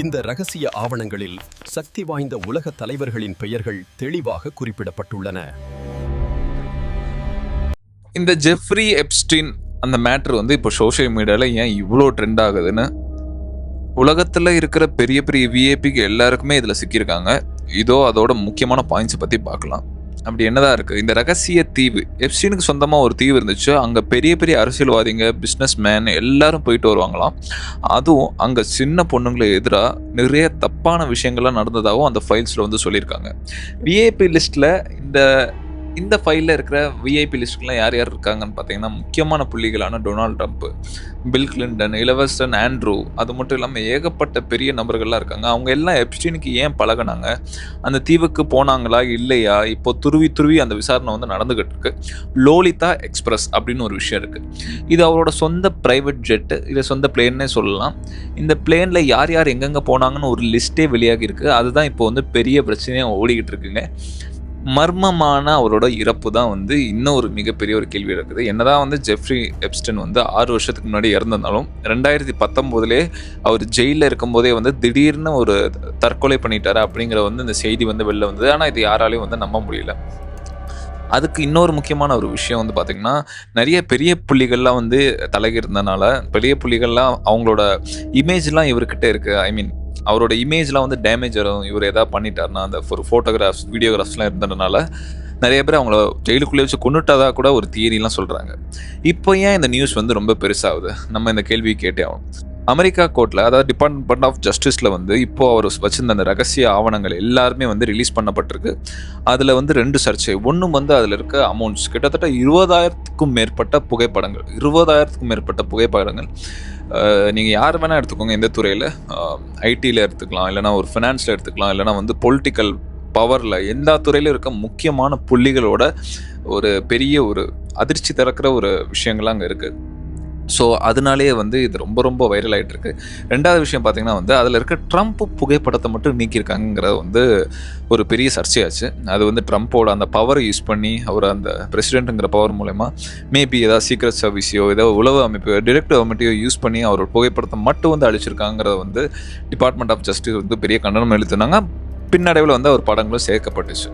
இந்த ரகசிய ஆவணங்களில் சக்தி வாய்ந்த உலக தலைவர்களின் பெயர்கள் தெளிவாக குறிப்பிடப்பட்டுள்ளன. இந்த ஜெஃப்ரி எப்ஸ்டின் அந்த மேட்ரு வந்து இப்போ சோஷியல் மீடியாவில் ஏன் இவ்வளோ ட்ரெண்ட் ஆகுதுன்னு உலகத்தில் இருக்கிற பெரிய பெரிய விஏபிக்கு எல்லாருக்குமே இதில் சிக்கியிருக்காங்க. இதோ அதோட முக்கியமான பாயிண்ட்ஸை பற்றி பார்க்கலாம். அப்படி என்னதான் இருக்குது இந்த ரகசிய தீவு. எப்சினுக்கு சொந்தமாக ஒரு தீவு இருந்துச்சு. அங்கே பெரிய பெரிய அரசியல்வாதிங்க பிஸ்னஸ் மேன் எல்லாரும் போயிட்டு வருவாங்களாம். அதுவும் அங்கே சின்ன பொண்ணுங்களை எதிராக நிறைய தப்பான விஷயங்கள்லாம் நடந்ததாகவும் அந்த ஃபைல்ஸில் வந்து சொல்லியிருக்காங்க. விஏபி லிஸ்ட்டில் இந்த இந்த ஃபைலில் இருக்கிற விஐபி லிஸ்ட்டுலாம் யார் யார் இருக்காங்கன்னு பார்த்தீங்கன்னா முக்கியமான புள்ளிகளான டொனால்ட் ட்ரம்ப் பில் கிளின்டன் இலவஸ்டன் ஆண்ட்ரூ அது மட்டும் இல்லாமல் ஏகப்பட்ட பெரிய நபர்கள்லாம் இருக்காங்க. அவங்க எல்லாம் எப்ஸ்டீனுக்கு ஏன் பழகுனாங்க? அந்த தீவுக்கு போனாங்களா? இல்லையா? இப்போ துருவி துருவி அந்த விசாரணை வந்து நடந்துகிட்டு இருக்கு. லோலிதா எக்ஸ்பிரஸ் அப்படின்னு ஒரு விஷயம் இருக்குது இது அவரோட சொந்த ப்ரைவேட் ஜெட்டு இல்லை சொந்த பிளேன்னே சொல்லலாம். இந்த பிளேனில் யார் யார் எங்கெங்கே போனாங்கன்னு ஒரு லிஸ்ட்டே வெளியாகி இருக்குது அதுதான் இப்போ வந்து பெரிய பிரச்சனையாக ஓடிக்கிட்டு இருக்குங்க. மர்மமான அவரோட இறப்பு தான் வந்து இன்னும் ஒரு மிகப்பெரிய ஒரு கேள்வி இருக்குது. என்னதான் வந்து ஜெஃப்ரி எப்ஸ்டன் வந்து ஆறு வருஷத்துக்கு முன்னாடி இறந்திருந்தாலும் ரெண்டாயிரத்தி பத்தொம்போதுலே அவர் ஜெயிலில் இருக்கும்போதே வந்து திடீர்னு ஒரு தற்கொலை பண்ணிட்டாரு அப்படிங்கிற வந்து இந்த செய்தி வந்து வெளில வந்தது. ஆனால் இது யாராலையும் வந்து நம்ப முடியல. அதுக்கு இன்னொரு முக்கியமான ஒரு விஷயம் வந்து பார்த்திங்கன்னா நிறைய பெரிய புள்ளிகள்லாம் வந்து தலைகி இருந்தனால பெரிய புள்ளிகள்லாம் அவங்களோட இமேஜ்லாம் இவர்கிட்ட இருக்குது ஐ மீன் அவரோட இமேஜ்லாம் வந்து டேமேஜ் வரும். இவர் எதாவது பண்ணிட்டாருன்னா அந்த ஒரு ஃபோட்டோகிராஃப்ஸ் வீடியோகிராஃப்ஸ்லாம் இருந்ததுனால நிறைய பேர் அவங்கள ஜெயிலுக்குள்ளே வச்சு கொண்டுட்டதா கூட ஒரு தியரிலாம் சொல்கிறாங்க இப்போ ஏன் இந்த நியூஸ் வந்து ரொம்ப பெருசாகுது? நம்ம இந்த கேள்வி கேட்டே ஆகணும். அமெரிக்கா கோர்ட்டில் அதாவது டிபார்ட்மெண்ட் ஆஃப் ஜஸ்டிஸில் வந்து இப்போது அவர் வச்சிருந்த அந்த ரகசிய ஆவணங்கள் எல்லாருமே வந்து ரிலீஸ் பண்ணப்பட்டிருக்கு. அதில் வந்து ரெண்டு சர்ச்சை. ஒன்றும் வந்து அதில் இருக்க அமௌண்ட்ஸ் கிட்டத்தட்ட இருபதாயிரத்துக்கும் மேற்பட்ட புகைப்படங்கள். இருபதாயிரத்துக்கும் மேற்பட்ட புகைப்படங்கள். நீங்கள் யார் வேணால் எடுத்துக்கோங்க எந்த துறையில். ஐடியில் எடுத்துக்கலாம் இல்லைனா ஒரு ஃபினான்ஸில் எடுத்துக்கலாம் இல்லைனா வந்து பொலிட்டிக்கல் பவரில் எல்லா துறையிலும் இருக்க முக்கியமான புள்ளிகளோட ஒரு பெரிய ஒரு அதிர்ச்சி திறக்கிற ஒரு விஷயங்கள் அங்கே இருக்குது ஸோ அதனாலேயே வந்து இது ரொம்ப ரொம்ப வைரல் ஆகிட்டு இருக்கு ரெண்டாவது விஷயம் பார்த்தீங்கன்னா வந்து அதில் இருக்க ட்ரம்ப் புகைப்படத்தை மட்டும் நீக்கியிருக்காங்கிறது வந்து ஒரு பெரிய சர்ச்சையாச்சு. அது வந்து ட்ரம்ப்போட அந்த பவரை யூஸ் பண்ணி அவர் அந்த பிரசிடென்ட்டுங்கிற பவர் மூலயமா மேபி ஏதாவது சீக்ரெட் சர்வீஸையோ ஏதாவது உளவு அமைப்பையோ டிரெக்ட் கவர்மெண்ட்டையோ யூஸ் பண்ணி அவரோட புகைப்படத்தை மட்டும் வந்து அழிச்சிருக்காங்கிறத வந்து டிபார்ட்மெண்ட் ஆஃப் ஜஸ்டிஸ் வந்து பெரிய கண்டனம் எழுத்துனாங்க. பின்னடைவில் வந்து அவர் படங்களும் சேர்க்கப்பட்டுச்சு.